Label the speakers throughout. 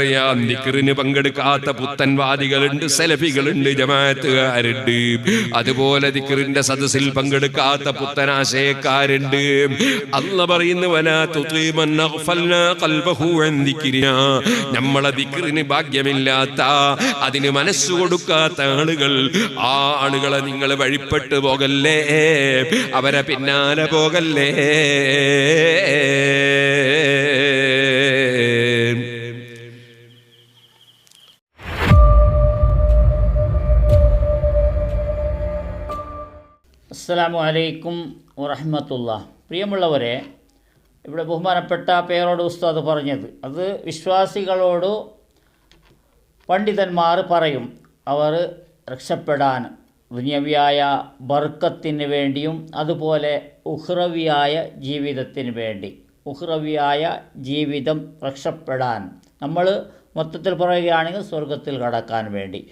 Speaker 1: അറിയാം ദിക്റിന് പങ്കെടുക്കാത്ത പുത്തൻവാദികളുണ്ട് സെലഫികളുണ്ട് ജമാഅത്തുകാരുണ്ട്. അതുപോലെ ദിക്കറിന്റെ സദസ്സിൽ പങ്കെടുക്കാത്ത പുത്തനാശയക്കാരുണ്ട്. അല്ല പറയുന്നു വലാ തുതീമൻ ഖൽബഹു അൻ ദിക്രിനാ. നമ്മളെ ദിക്കറിന് ഭാഗ്യമില്ലാത്ത അതിന് മനസ്സ് കൊടുക്കാത്ത ആളുകൾ ആ ആളുകളെ നിങ്ങൾ വഴിപ്പെട്ടു പോകല്ലേ? അവരെ പിന്നാലെ പോകല്ലേ?
Speaker 2: അസ്സലാമു അലൈക്കും വറഹമത്തുള്ള. പ്രിയമുള്ളവരെ ഇവിടെ ബഹുമാനപ്പെട്ട പേരോട് ഉസ്താദ് പറഞ്ഞത് അത് വിശ്വാസികളോട് പണ്ഡിതന്മാർ പറയും അവർ രക്ഷപ്പെടാൻ ദുനിയവിയായ ബർക്കത്തിന് വേണ്ടിയും അതുപോലെ ഉഹ്റവിയായ ജീവിതത്തിന് വേണ്ടി ഉഹ്റവിയായ ജീവിതം രക്ഷപ്പെടാൻ. നമ്മൾ മൊത്തത്തിൽ പറയുകയാണെങ്കിൽ സ്വർഗത്തിൽ കടക്കാൻ വേണ്ടി.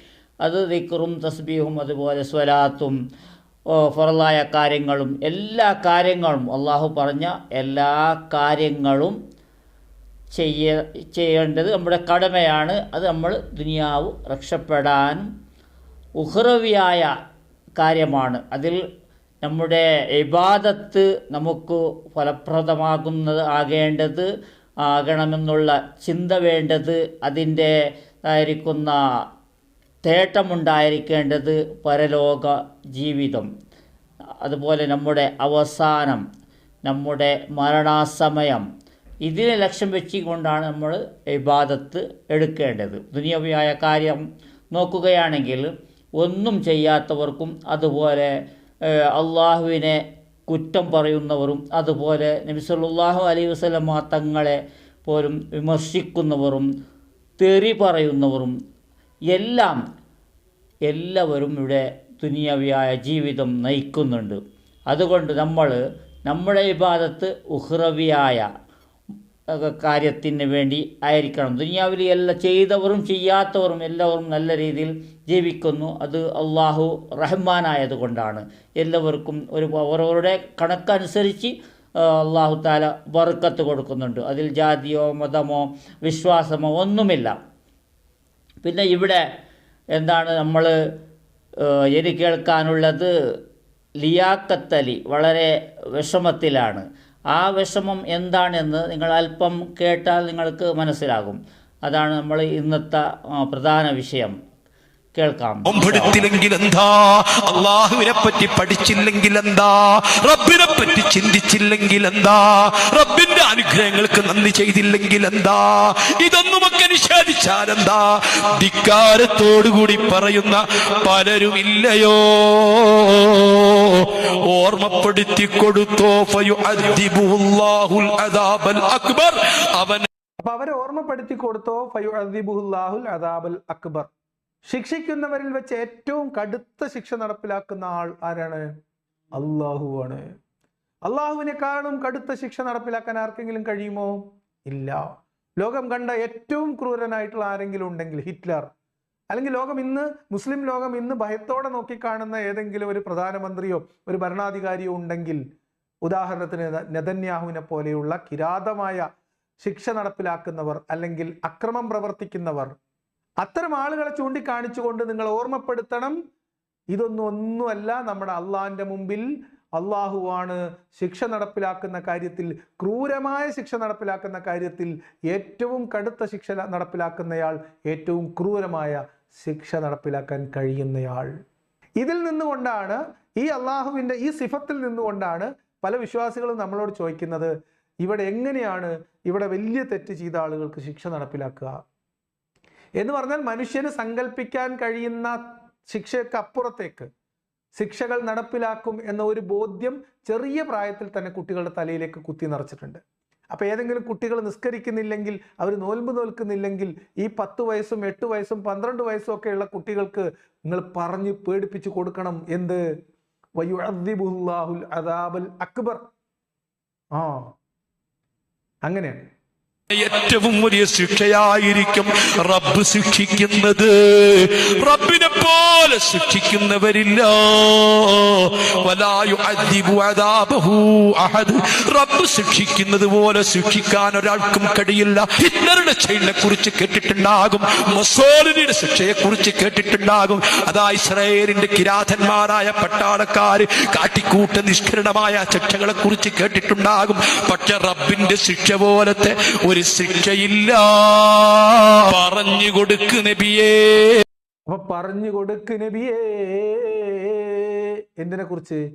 Speaker 2: അത് ദിക്റും തസ്ബീഹും അതുപോലെ സ്വലാത്തും ഫറലായ കാര്യങ്ങളും എല്ലാ കാര്യങ്ങളും അള്ളാഹു പറഞ്ഞ എല്ലാ കാര്യങ്ങളും ചെയ്യ ചെയ്യേണ്ടത് നമ്മുടെ കടമയാണ്. അത് നമ്മൾ ദുനിയാവ് രക്ഷപ്പെടാനും ഉഹ്റവിയായ കാര്യമാണ്. അതിൽ നമ്മുടെ ഇബാദത്ത് നമുക്ക് ഫലപ്രദമാകുന്നത് ആകേണ്ടത് ആകണമെന്നുള്ള ചിന്ത വേണ്ടത് അതിന്റെ ആയിരിക്കുന്ന തേട്ടമുണ്ടായിരിക്കേണ്ടത് പരലോക ജീവിതം. അതുപോലെ നമ്മുടെ അവസാനം നമ്മുടെ മരണാസമയം. ഇതിനെ ലക്ഷ്യം വെച്ചുകൊണ്ടാണ് നമ്മൾ ഇബാദത്ത് എടുക്കേണ്ടത്. ദുനിയവിയായ കാര്യം നോക്കുകയാണെങ്കിൽ ഒന്നും ചെയ്യാത്തവർക്കും അതുപോലെ അള്ളാഹുവിനെ കുറ്റം പറയുന്നവരും അതുപോലെ നബി സല്ലല്ലാഹു അലൈഹി വസല്ലമ തങ്ങളെ പോലും വിമർശിക്കുന്നവരും തെറി പറയുന്നവരും എല്ലാം എല്ലാവരും ഇവിടെ ദുനിയവിയായ ജീവിതം നയിക്കുന്നുണ്ട്. അതുകൊണ്ട് നമ്മൾ നമ്മുടെ വിവാദത്ത് ഉഹ്റവിയായ കാര്യത്തിന് വേണ്ടി ആയിരിക്കണം. ദുനിയാവിൽ എല്ലാ ചെയ്തവരും ചെയ്യാത്തവരും എല്ലാവരും നല്ല രീതിയിൽ ജീവിക്കുന്നു. അത് അള്ളാഹു റഹ്മാൻ ആയതുകൊണ്ടാണ് എല്ലാവർക്കും ഒരു അവരവരുടെ കണക്കനുസരിച്ച് അള്ളാഹു താല ബർക്കത്ത് കൊടുക്കുന്നുണ്ട്. അതിൽ ജാതിയോ മതമോ വിശ്വാസമോ ഒന്നുമില്ല. പിന്നെ ഇവിടെ എന്താണ് നമ്മൾ എനി കേൾക്കാനുള്ളത് ലിയാക്കത്തലി വളരെ വിഷമത്തിലാണ്. ആ വിഷമം എന്താണെന്ന് നിങ്ങൾ അല്പം കേട്ടാൽ നിങ്ങൾക്ക് മനസ്സിലാകും. അതാണ് നമ്മൾ ഇന്നത്തെ പ്രധാന വിഷയം. കേൾക്കാം.
Speaker 3: ഒമ്പെടുത്തില്ലെങ്കിൽ എന്താ അള്ളാഹുവിനെ പറ്റി പഠിച്ചില്ലെങ്കിൽ എന്താ റബ്ബിനെ പറ്റി ചിന്തിച്ചില്ലെങ്കിൽ എന്താ റബ്ബിന്റെ അനുഗ്രഹങ്ങൾക്ക് നന്ദി ചെയ്തില്ലെങ്കിൽ എന്താ ഇതൊന്നുമൊക്കെ നിഷേധിച്ചാൽ എന്താ ധിക്കാരത്തോടുകൂടി പറയുന്ന പലരുമില്ലയോ? ഓർമ്മപ്പെടുത്തി കൊടുത്തോ അക്ബർ. അവൻ
Speaker 4: അപ്പൊ അവരെ ഓർമ്മപ്പെടുത്തി കൊടുത്തോ അദാബൽ അക്ബർ. ശിക്ഷിക്കുന്നവരിൽ വെച്ച് ഏറ്റവും കടുത്ത ശിക്ഷ നടപ്പിലാക്കുന്ന ആൾ ആരാണ്? അള്ളാഹുവാണ് അള്ളാഹുവിനെക്കാളും കടുത്ത ശിക്ഷ നടപ്പിലാക്കാൻ ആർക്കെങ്കിലും കഴിയുമോ? ഇല്ല. ലോകം കണ്ട ഏറ്റവും ക്രൂരനായിട്ടുള്ള ആരെങ്കിലും ഉണ്ടെങ്കിൽ ഹിറ്റ്ലർ. അല്ലെങ്കിൽ ലോകം ഇന്ന് മുസ്ലിം ലോകം ഇന്ന് ഭയത്തോടെ നോക്കിക്കാണുന്ന ഏതെങ്കിലും ഒരു പ്രധാനമന്ത്രിയോ ഒരു ഭരണാധികാരിയോ ഉണ്ടെങ്കിൽ ഉദാഹരണത്തിന് നെതന്യാഹുവിനെ പോലെയുള്ള കിരാതമായ ശിക്ഷ നടപ്പിലാക്കുന്നവർ അല്ലെങ്കിൽ അക്രമം പ്രവർത്തിക്കുന്നവർ അത്തരം ആളുകളെ ചൂണ്ടിക്കാണിച്ചുകൊണ്ട് നിങ്ങൾ ഓർമ്മപ്പെടുത്തണം. ഇതൊന്നും ഒന്നുമല്ല നമ്മുടെ അള്ളാഹിന്റെ മുമ്പിൽ. അള്ളാഹുവാണ് ശിക്ഷ നടപ്പിലാക്കുന്ന കാര്യത്തിൽ ക്രൂരമായ ശിക്ഷ നടപ്പിലാക്കുന്ന കാര്യത്തിൽ ഏറ്റവും കടുത്ത ശിക്ഷ നടപ്പിലാക്കുന്നയാൾ ഏറ്റവും ക്രൂരമായ ശിക്ഷ നടപ്പിലാക്കാൻ കഴിയുന്നയാൾ. ഇതിൽ നിന്നുകൊണ്ടാണ് ഈ അള്ളാഹുവിന്റെ ഈ സിഫത്തിൽ നിന്നുകൊണ്ടാണ് പല വിശ്വാസികളും നമ്മളോട് ചോദിക്കുന്നത് ഇവിടെ എങ്ങനെയാണ് ഇവിടെ വലിയ തെറ്റ് ചെയ്ത ആളുകൾക്ക് ശിക്ഷ നടപ്പിലാക്കുക? എന്ന് പറഞ്ഞാൽ മനുഷ്യന് സങ്കല്പിക്കാൻ കഴിയുന്ന ശിക്ഷക്കപ്പുറത്തേക്ക് ശിക്ഷകൾ നടപ്പിലാക്കും എന്ന ഒരു ബോധ്യം ചെറിയ പ്രായത്തിൽ തന്നെ കുട്ടികളുടെ തലയിലേക്ക് കുത്തി നിറച്ചിട്ടുണ്ട്. അപ്പൊ ഏതെങ്കിലും കുട്ടികൾ നിസ്കരിക്കുന്നില്ലെങ്കിൽ അവർ നോൽമ്പ് നോൽക്കുന്നില്ലെങ്കിൽ ഈ പത്ത് വയസ്സും എട്ട് വയസ്സും പന്ത്രണ്ട് വയസ്സും ഒക്കെയുള്ള കുട്ടികൾക്ക് നിങ്ങൾ പറഞ്ഞ് പേടിപ്പിച്ച് കൊടുക്കണം. എന്ത്? വയ്യുഅദ്ദിബുല്ലാഹുൽ അദാബൽ അക്ബർ. ആ അങ്ങനെയാണ്.
Speaker 3: ഏറ്റവും വലിയ ശിക്ഷയായിരിക്കും റബ്ബ് ശിക്ഷിക്കുന്നത്. റബ്ബിനെ പോലെ ശിക്ഷിക്കുന്നവരില്ല. റബ്ബ് ശിക്ഷിക്കുന്നത് പോലെ ശിക്ഷിക്കാൻ ഒരാൾക്കും കഴിയില്ല. ഹിറ്റ്ലറുടെ ശൈലിനെ കുറിച്ച് കേട്ടിട്ടുണ്ടാകും. മൊസോലിനിയുടെ ശിക്ഷയെ കുറിച്ച് കേട്ടിട്ടുണ്ടാകും. അതാ ഇസ്രയേലിന്റെ കിരാതന്മാരായ പട്ടാളക്കാർ കാട്ടിക്കൂട്ട നിഷ്കരണമായ ശിക്ഷകളെ കുറിച്ച് കേട്ടിട്ടുണ്ടാകും. പക്ഷെ റബ്ബിന്റെ ശിക്ഷ പോലത്തെ ഒരു ശിക്ഷയില്ല. പറഞ്ഞു കൊടുക്ക് നബിയേ.
Speaker 4: അപ്പൊ പറഞ്ഞു കൊടുക്ക് നബിയേ. എന്തിനെ കുറിച്ച്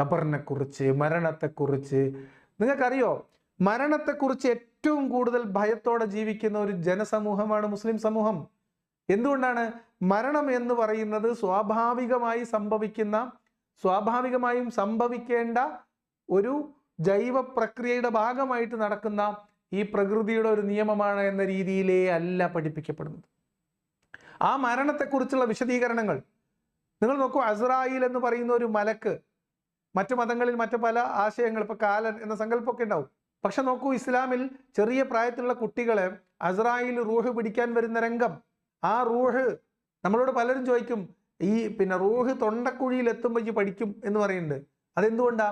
Speaker 4: ഖബറിനെ കുറിച്ച് മരണത്തെക്കുറിച്ച്. നിങ്ങൾക്കറിയോ? മരണത്തെക്കുറിച്ച് ഏറ്റവും കൂടുതൽ ഭയത്തോടെ ജീവിക്കുന്ന ഒരു ജനസമൂഹമാണ് മുസ്ലിം സമൂഹം. എന്തുകൊണ്ടാണ്? മരണം എന്ന് പറയുന്നത് സ്വാഭാവികമായി സംഭവിക്കുന്ന സ്വാഭാവികമായും സംഭവിക്കേണ്ട ഒരു ജൈവ പ്രക്രിയയുടെ ഭാഗമായിട്ട് നടക്കുന്ന ഈ പ്രകൃതിയുടെ ഒരു നിയമമാണ് എന്ന രീതിയിലേ അല്ല പഠിപ്പിക്കപ്പെടുന്നത്. ആ മരണത്തെക്കുറിച്ചുള്ള വിശദീകരണങ്ങൾ നിങ്ങൾ നോക്കൂ അസ്രായിൽ എന്ന് പറയുന്ന ഒരു മലക്ക് മറ്റു മതങ്ങളിൽ മറ്റു പല ആശയങ്ങൾ ഇപ്പൊ കാലൻ എന്ന സങ്കല്പമൊക്കെ ഉണ്ടാവും. പക്ഷെ നോക്കൂ ഇസ്ലാമിൽ ചെറിയ പ്രായത്തിലുള്ള കുട്ടികളെ അസ്രായിൽ റൂഹ് പിടിക്കാൻ വരുന്ന രംഗം ആ റൂഹ് നമ്മളോട് പലരും ചോദിക്കും ഈ പിന്നെ റൂഹ് തൊണ്ടക്കുഴിയിൽ എത്തുമ്പോൾ പഠിക്കും എന്ന് പറയുന്നുണ്ട്. അതെന്തുകൊണ്ടാ?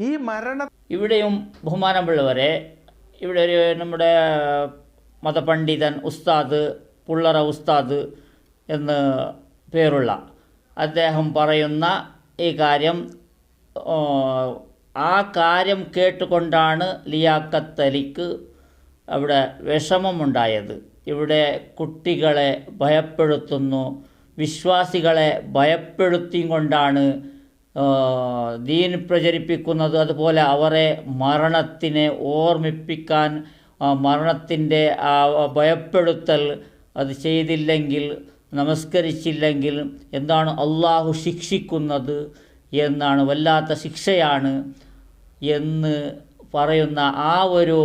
Speaker 4: ഈ മരണ
Speaker 2: ഇവിടെയും ബഹുമാനമുള്ളവരെ ഇവിടെ ഒരു നമ്മുടെ മതപണ്ഡിതൻ ഉസ്താദ് പുള്ളറ ഉസ്താദ് എന്ന് പേരുള്ള അദ്ദേഹം പറയുന്ന ഈ കാര്യം ആ, കാര്യം കേട്ടുകൊണ്ടാണ് ലിയാക്കത്തലിക്ക് അവിടെ വിഷമമുണ്ടായത്. ഇവിടെ കുട്ടികളെ ഭയപ്പെടുത്തുന്നു വിശ്വാസികളെ ഭയപ്പെടുത്തിയും കൊണ്ടാണ് ദീൻ പ്രചരിപ്പിക്കുന്നത് അതുപോലെ അവരെ മരണത്തിനെ ഓർമ്മിപ്പിക്കാൻ മരണത്തിന്റെ ആ ഭയപ്പെടുത്തൽ അത് ചെയ്തില്ലെങ്കിൽ നമസ്കരിച്ചില്ലെങ്കിൽ എന്താണ് അള്ളാഹു ശിക്ഷിക്കുന്നത് എന്നാണ് വല്ലാത്ത ശിക്ഷയാണ് എന്ന് പറയുന്ന ആ ഒരു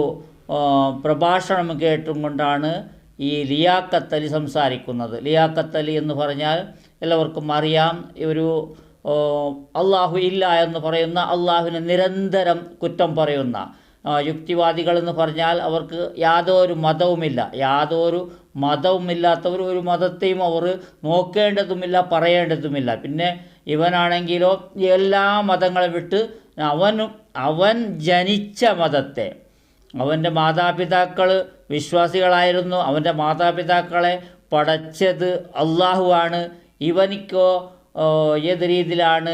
Speaker 2: പ്രഭാഷണം കേട്ടും കൊണ്ടാണ് ഈ ലിയാക്കത്തലി സംസാരിക്കുന്നത്. ലിയാക്കത്തലി എന്ന് പറഞ്ഞാൽ എല്ലാവർക്കും അറിയാം ഒരു അള്ളാഹു ഇല്ല എന്ന് പറയുന്ന അള്ളാഹുവിനെ നിരന്തരം കുറ്റം പറയുന്ന യുക്തിവാദികൾ എന്ന് പറഞ്ഞാൽ അവർക്ക് യാതൊരു മതവുമില്ല. യാതൊരു മതവുമില്ലാത്തവർ ഒരു മതത്തെയും അവർ നോക്കേണ്ടതുമില്ല പറയേണ്ടതുമില്ല. പിന്നെ ഇവനാണെങ്കിലോ എല്ലാ മതങ്ങളെ വിട്ട് അവനും അവൻ ജനിച്ച മതത്തെ അവന്റെ മാതാപിതാക്കൾ വിശ്വാസികളായിരുന്നു അവന്റെ മാതാപിതാക്കളെ പടച്ചത് അള്ളാഹുവാണ് ഇവനിക്കോ ഏത് രീതിയിലാണ്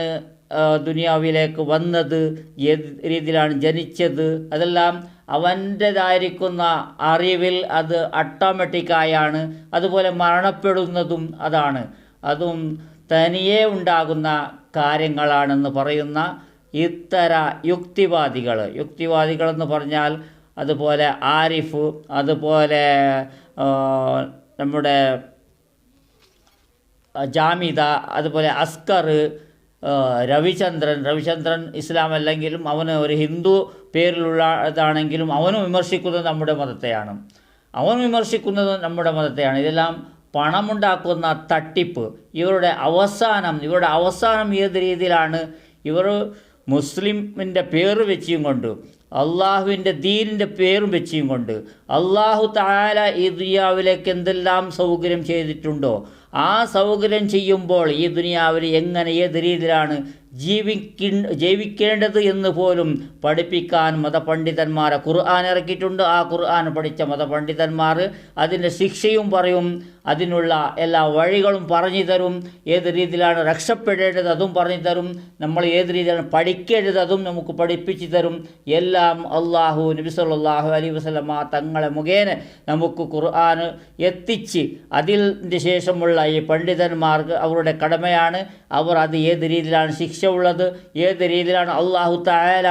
Speaker 2: ദുനിയാവിലേക്ക് വന്നത് ഏത് രീതിയിലാണ് ജനിച്ചത് അതെല്ലാം അവന്റെതായിരിക്കുന്ന അറിവിൽ അത് ഓട്ടോമാറ്റിക്കായാണ് അതുപോലെ മരണപ്പെടുന്നതും അതാണ്. അതും തനിയെ ഉണ്ടാകുന്ന കാര്യങ്ങളാണെന്ന് പറയുന്ന ഇത്തര യുക്തിവാദികൾ. യുക്തിവാദികളെന്ന് പറഞ്ഞാൽ അതുപോലെ ആരിഫ് അതുപോലെ നമ്മുടെ ജാമിദ അതുപോലെ അസ്കർ രവിചന്ദ്രൻ രവിചന്ദ്രൻ ഇസ്ലാം അല്ലെങ്കിലും അവന് ഒരു ഹിന്ദു പേരിലുള്ളതാണെങ്കിലും അവനും വിമർശിക്കുന്നത് നമ്മുടെ മതത്തെയാണ്. അവൻ വിമർശിക്കുന്നത് നമ്മുടെ മതത്തെയാണ്. ഇതെല്ലാം പണമുണ്ടാക്കുന്ന തട്ടിപ്പ്. ഇവരുടെ അവസാനം ഇവരുടെ അവസാനം ഏത് രീതിയിലാണ്? ഇവർ മുസ്ലിമിന്റെ പേര് വെച്ചും കൊണ്ട് അള്ളാഹുവിന്റെ ദീനിന്റെ പേരും വെച്ചും കൊണ്ട് അള്ളാഹു താല ഈ ദുയാവിലേക്ക് എന്തെല്ലാം സൗകര്യം ചെയ്തിട്ടുണ്ടോ? ആ സൗകര്യം ചെയ്യുമ്പോൾ ഈ ദുനിയാവിൽ എങ്ങനെ ഏത് രീതിയിലാണ് ജീവിക്ക ജീവിക്കേണ്ടത് എന്ന് പോലും പഠിപ്പിക്കാൻ മതപണ്ഡിതന്മാരെ ഖുർആൻ ഇറക്കിയിട്ടുണ്ട്. ആ ഖുർആൻ പഠിച്ച മതപണ്ഡിതന്മാർ അതിന്റെ ശിക്ഷയും പറയും. അതിനുള്ള എല്ലാ വഴികളും പറഞ്ഞു തരും. ഏത് രീതിയിലാണ് രക്ഷപ്പെടേണ്ടത് അതും പറഞ്ഞു തരും. നമ്മൾ ഏത് രീതിയിലാണ് പഠിക്കേണ്ടത് അതും നമുക്ക് പഠിപ്പിച്ചു തരും. എല്ലാം അള്ളാഹു നബി സല്ലല്ലാഹു അലൈഹി വസല്ലമ തങ്ങളെ മുഖേന നമുക്ക് ഖുർആൻ എത്തിച്ച് അതിന്റെ ശേഷമുള്ള ഈ പണ്ഡിതന്മാർക്ക് അവരുടെ കടമയാണ്. അവർ അത് ഏത് രീതിയിലാണ് ശിക്ഷ ഉള്ളത്? ഏത് രീതിയിലാണ് അള്ളാഹു തായാല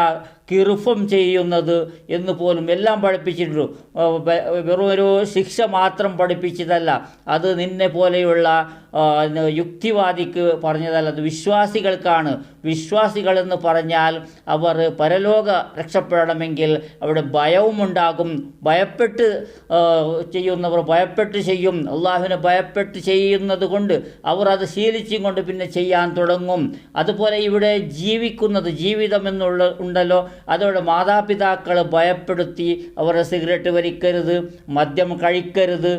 Speaker 2: കിറുഫം ചെയ്യുന്നത് എന്ന് പോലും എല്ലാം പഠിപ്പിച്ചിട്ടുണ്ട്. വെറും ഒരു ശിക്ഷ മാത്രം പഠിപ്പിച്ചതല്ല. അത് നിന്നെ പോലെയുള്ള യുക്തിവാദിക്ക് പറഞ്ഞതല്ല. അത് വിശ്വാസികൾക്കാണ്. വിശ്വാസികളെന്ന് പറഞ്ഞാൽ അവർ പരലോക രക്ഷപ്പെടണമെങ്കിൽ അവിടെ ഭയവും ഉണ്ടാകും ഭയപ്പെട്ട് ചെയ്യുന്നവർ ഭയപ്പെട്ട് ചെയ്യും. അള്ളാഹുവിനെ ഭയപ്പെട്ട് ചെയ്യുന്നത് കൊണ്ട് അവർ അത് ശീലിച്ചും കൊണ്ട് പിന്നെ ചെയ്യാൻ തുടങ്ങും. അതുപോലെ ഇവിടെ ജീവിക്കുന്നത് ജീവിതം എന്നുള്ള ഉണ്ടല്ലോ. അതോടെ മാതാപിതാക്കൾ ഭയപ്പെടുത്തി അവരെ സിഗരറ്റ് വലിക്കരുത് മദ്യം കഴിക്കരുത്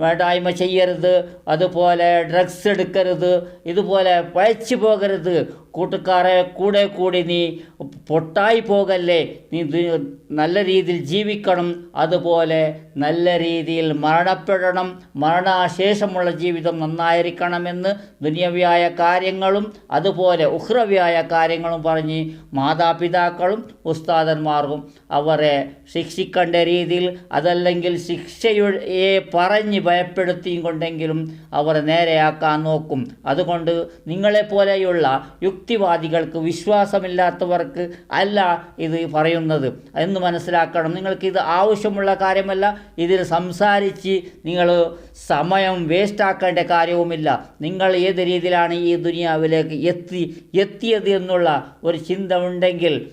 Speaker 2: വേണ്ടായ്മ ചെയ്യരുത് അതുപോലെ ഡ്രഗ്സ് എടുക്കരുത് ഇതുപോലെ പഴച്ചു പോകരുത്. 是 കൂട്ടുകാരെ കൂടെ കൂടി നീ പൊട്ടായി പോകല്ലേ? നീ നല്ല രീതിയിൽ ജീവിക്കണം അതുപോലെ നല്ല രീതിയിൽ മരണപ്പെടണം മരണശേഷമുള്ള ജീവിതം നന്നായിരിക്കണമെന്ന് ദുനിയവ്യായ കാര്യങ്ങളും അതുപോലെ ഉഹ്രവ്യായ കാര്യങ്ങളും പറഞ്ഞ് മാതാപിതാക്കളും ഉസ്താദന്മാർക്കും അവരെ ശിക്ഷിക്കേണ്ട രീതിയിൽ അതല്ലെങ്കിൽ ശിക്ഷയെ പറഞ്ഞ് ഭയപ്പെടുത്തിയും കൊണ്ടെങ്കിലും അവരെ നേരെയാക്കാൻ നോക്കും. അതുകൊണ്ട് നിങ്ങളെപ്പോലെയുള്ള യുക്തിവാദികൾക്ക് വിശ്വാസമില്ലാത്തവർക്ക് അല്ല ഇത് പറയുന്നത്. എന്ന് മനസ്സിലാക്കണം. നിങ്ങൾക്ക് ഇത് ആവശ്യമുള്ള കാര്യമല്ല. ഇതിൽ സംസാരിച്ച് നിങ്ങൾ സമയം വേസ്റ്റാക്കേണ്ട കാര്യവുമില്ല. നിങ്ങൾ ഏത് രീതിയിലാണ് ഈ ദുനിയാവിലേക്ക് എത്തി എത്തിയത് എന്നുള്ള ഒരു ചിന്ത ഉണ്ടെങ്കിൽ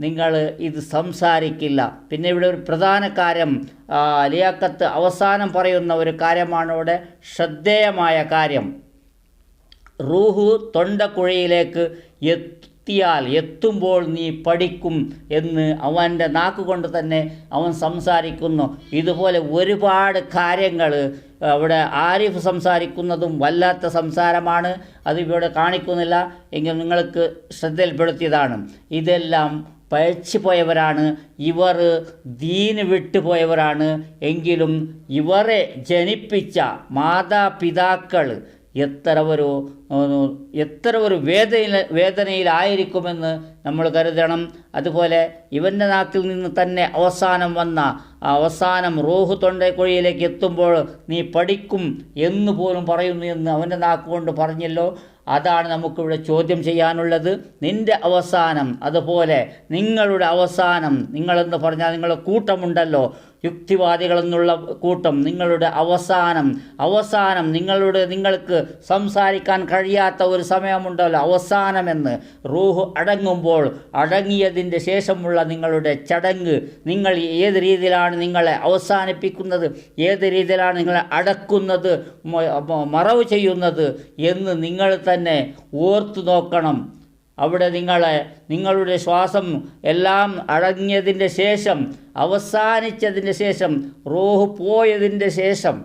Speaker 2: നിങ്ങൾ ഇത് സംസാരിക്കില്ല. പിന്നെ ഇവിടെ ഒരു പ്രധാന കാര്യം ലിയാക്കത്ത് അവസാനം പറയുന്ന ഒരു കാര്യമാണ് ഇവിടെ ശ്രദ്ധേയമായ കാര്യം. റൂഹു തൊണ്ടക്കുഴയിലേക്ക് എത്തിയാൽ എത്തുമ്പോൾ നീ പഠിക്കും എന്ന് അവന്റെ നാക്കുകൊണ്ട് തന്നെ അവൻ സംസാരിക്കുന്നു. ഇതുപോലെ ഒരുപാട് കാര്യങ്ങൾ അവിടെ ആരിഫ് സംസാരിക്കുന്നതും വല്ലാത്ത സംസാരമാണ്. അത് ഇവിടെ കാണിക്കുന്നില്ല. എങ്കിൽ നിങ്ങൾക്ക് ശ്രദ്ധയിൽപ്പെടുത്തിയതാണ്. ഇതെല്ലാം പഴച്ചു പോയവരാണ്. ഇവർ ദീന് വിട്ടുപോയവരാണ് എങ്കിലും ഇവരെ ജനിപ്പിച്ച മാതാപിതാക്കൾ എത്രവരോ എത്ര ഒരു വേദന വേദനയിലായിരിക്കുമെന്ന് നമ്മൾ കരുതണം. അതുപോലെ ഇവന്റെ നാക്കിൽ നിന്ന് തന്നെ അവസാനം വന്ന അവസാനം റോഹു തൊണ്ടക്കുഴിയിലേക്ക് എത്തുമ്പോൾ നീ പഠിക്കും എന്ന് പോലും പറയുന്നു എന്ന് അവന്റെ നാക്കുകൊണ്ട് പറഞ്ഞല്ലോ. അതാണ് നമുക്കിവിടെ ചോദ്യം ചെയ്യാനുള്ളത്. നിന്റെ അവസാനം അതുപോലെ നിങ്ങളുടെ അവസാനം നിങ്ങളെന്ന് പറഞ്ഞാൽ നിങ്ങളുടെ കൂട്ടമുണ്ടല്ലോ. യുക്തിവാദികളെന്നുള്ള കൂട്ടം നിങ്ങളുടെ അവസാനം അവസാനം നിങ്ങളുടെ നിങ്ങൾക്ക് സംസാരിക്കാൻ കഴിയാത്ത ഒരു സമയമുണ്ടല്ലോ. അവസാനമെന്ന് റൂഹ് അടങ്ങുമ്പോൾ അടങ്ങിയതിന്റെ ശേഷമുള്ള നിങ്ങളുടെ ചടങ്ങ് നിങ്ങൾ ഏത് രീതിയിലാണ് നിങ്ങളെ അവസാനിപ്പിക്കുന്നത് ഏത് രീതിയിലാണ് നിങ്ങളെ അടക്കുന്നത് മറവ് ചെയ്യുന്നത് എന്ന് നിങ്ങൾ തന്നെ ഓർത്തു നോക്കണം. അവിടെ നിങ്ങളെ നിങ്ങളുടെ ശ്വാസം എല്ലാം അടങ്ങിയതിന്റെ ശേഷം അവസാനിച്ചതിന്റെ ശേഷം റോഹ് പോയതിന്റെ ശേഷം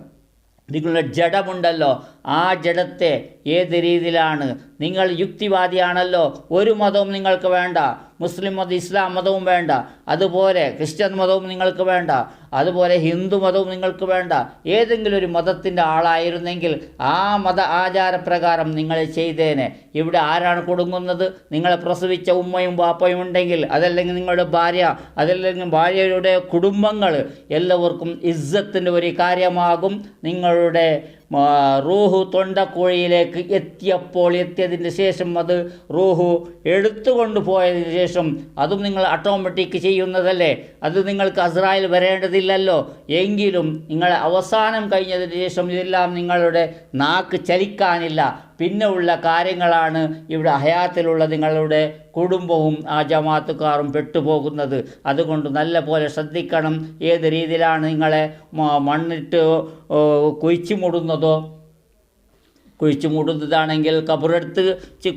Speaker 2: നിങ്ങളുടെ ജഡമുണ്ടല്ലോ. ആ ജഡത്തെ ഏത് രീതിയിലാണ്? നിങ്ങൾ യുക്തിവാദിയാണല്ലോ. ഒരു മതവും നിങ്ങൾക്ക് വേണ്ട. മുസ്ലിം മതം ഇസ്ലാം മതവും വേണ്ട. അതുപോലെ ക്രിസ്ത്യൻ മതവും നിങ്ങൾക്ക് വേണ്ട. അതുപോലെ ഹിന്ദു മതവും നിങ്ങൾക്ക് വേണ്ട. ഏതെങ്കിലും ഒരു മതത്തിന്റെ ആളായിരുന്നെങ്കിൽ ആ മത ആചാരപ്രകാരം നിങ്ങൾ ചെയ്തേനെ. ഇവിടെ ആരാണ് കൊടുങ്ങുന്നത്? നിങ്ങളെ പ്രസവിച്ച ഉമ്മയും ബാപ്പയും ഉണ്ടെങ്കിൽ അതല്ലെങ്കിൽ നിങ്ങളുടെ ഭാര്യ അതല്ലെങ്കിൽ ഭാര്യയുടെ കുടുംബങ്ങൾ എല്ലാവർക്കും ഇസ്സത്തിന്റെ ഒരു കാര്യമാകും. നിങ്ങളുടെ റൂഹു തൊണ്ടക്കുഴിയിലേക്ക് എത്തിയപ്പോൾ എത്തിയതിന് ശേഷം അത് റൂഹു എടുത്തുകൊണ്ട് പോയതിന് ശേഷം അതും നിങ്ങൾ ഓട്ടോമാറ്റിക് ചെയ്യുന്നതല്ലേ? അത് നിങ്ങൾക്ക് അസ്രായിൽ വരേണ്ടതില്ലല്ലോ. എങ്കിലും നിങ്ങളെ അവസാനം കഴിഞ്ഞതിന് ശേഷം ഇതെല്ലാം നിങ്ങളുടെ നാക്ക് ചലിക്കാനില്ല. പിന്നെ ഉള്ള കാര്യങ്ങളാണ് ഇവിടെ ഹയാത്തിലുള്ള നിങ്ങളുടെ കുടുംബവും ആ ജമാത്തുകാരും പെട്ടുപോകുന്നത്. അതുകൊണ്ട് നല്ല പോലെ ശ്രദ്ധിക്കണം. ഏത് രീതിയിലാണ് നിങ്ങളെ മണ്ണിട്ട് കുഴിച്ചു മൂടുന്നതോ കുഴിച്ചു മൂടുന്നതാണെങ്കിൽ കബറെടുത്ത്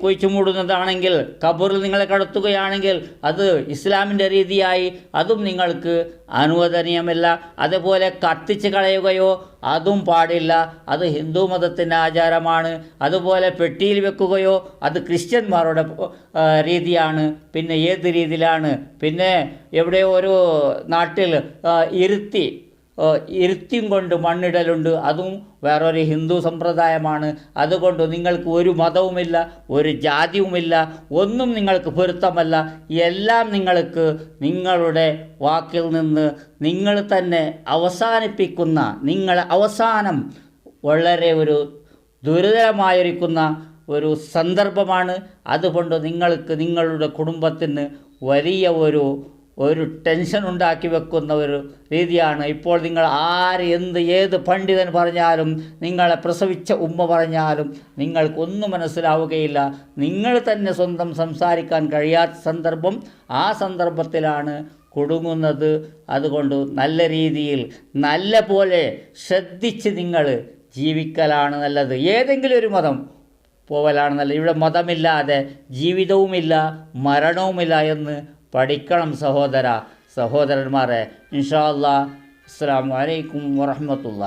Speaker 2: കുഴിച്ചു മൂടുന്നതാണെങ്കിൽ കബറിൽ നിങ്ങളെ കടത്തുകയാണെങ്കിൽ അത് ഇസ്ലാമിന്റെ രീതിയായി അതും നിങ്ങൾക്ക് അനുവദനീയമല്ല. അതുപോലെ കത്തിച്ച് കളയുകയോ അതും പാടില്ല. അത് ഹിന്ദു മതത്തിന്റെ ആചാരമാണ്. അതുപോലെ പെട്ടിയിൽ വെക്കുകയോ അത് ക്രിസ്ത്യന്മാരുടെ രീതിയാണ്. പിന്നെ ഏത് രീതിയിലാണ്? പിന്നെ എവിടെയോ ഒരു നാട്ടിൽ ഇരുത്തി ഇരുത്തിയും കൊണ്ട് മണ്ണിടലുണ്ട്. അതും വേറൊരു ഹിന്ദു സമ്പ്രദായമാണ്. അതുകൊണ്ട് നിങ്ങൾക്ക് ഒരു മതവുമില്ല ഒരു ജാതിയുമില്ല ഒന്നും നിങ്ങൾക്ക് പൊരുത്തമല്ല. എല്ലാം നിങ്ങൾക്ക് നിങ്ങളുടെ വാക്കിൽ നിന്ന് നിങ്ങൾ തന്നെ അവസാനിപ്പിക്കുന്ന നിങ്ങളെ അവസാനം വളരെ ഒരു ദുരിതമായിരിക്കുന്ന ഒരു സന്ദർഭമാണ്. അതുകൊണ്ട് നിങ്ങൾക്ക് നിങ്ങളുടെ കുടുംബത്തിന് വലിയ ഒരു ഒരു ടെൻഷൻ ഉണ്ടാക്കി വെക്കുന്ന ഒരു രീതിയാണ്. ഇപ്പോൾ നിങ്ങൾ ആര് എന്ത് ഏത് പണ്ഡിതൻ പറഞ്ഞാലും നിങ്ങളെ പ്രസവിച്ച ഉമ്മ പറഞ്ഞാലും നിങ്ങൾക്കൊന്നും മനസ്സിലാവുകയില്ല. നിങ്ങൾ തന്നെ സ്വന്തം സംസാരിക്കാൻ കഴിയാത്ത സന്ദർഭം ആ സന്ദർഭത്തിലാണ് കുടുങ്ങുന്നത്. അതുകൊണ്ട് നല്ല രീതിയിൽ നല്ല പോലെ ശ്രദ്ധിച്ച് നിങ്ങൾ ജീവിക്കലാണ് നല്ലത്. ഏതെങ്കിലും ഒരു മതം പോവലാണ് നല്ലത്. ഇവിടെ മതമില്ലാതെ ജീവിതവുമില്ല മരണവുമില്ല എന്ന് പഠിക്കണം സഹോദര സഹോദരന്മാരെ. ഇൻഷാ അല്ലാ. അസ്സാം വലൈക്കും വറഹമത്തുള്ള